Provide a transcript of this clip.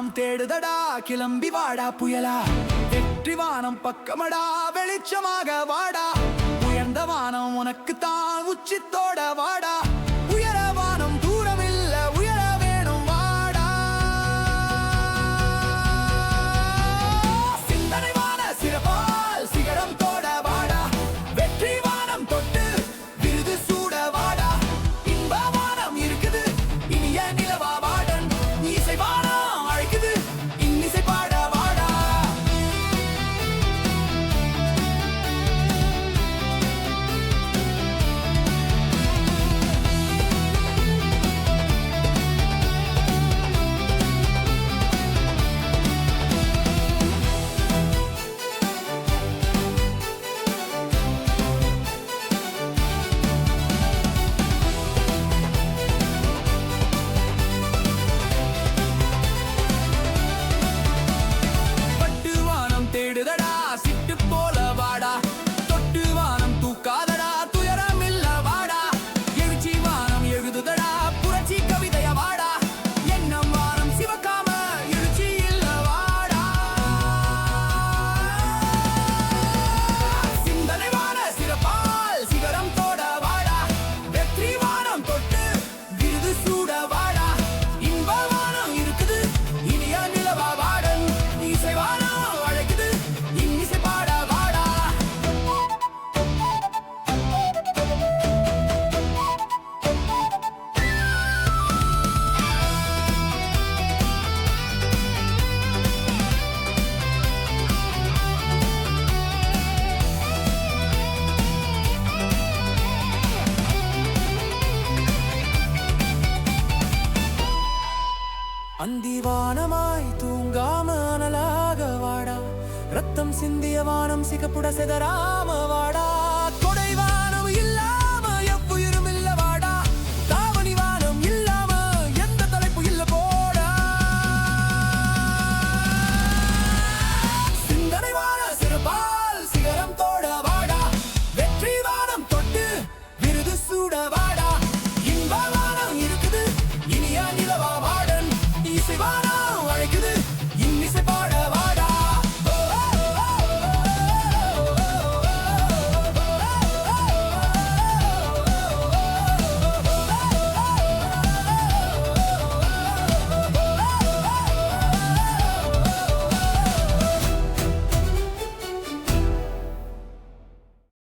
வானம் தேடுதடா கிளம்பி வாடா புயலா. வெற்றி வானம் பக்கமடா வெளிச்சமாக வாடா. உயர்ந்த வானம் உனக்கு தான் உச்சித்தோட வாடா. அந்திவானமாய் தூங்காம அனலாக வாடா. ரத்தம் சிந்திய வானம் சிகப்புட செதராம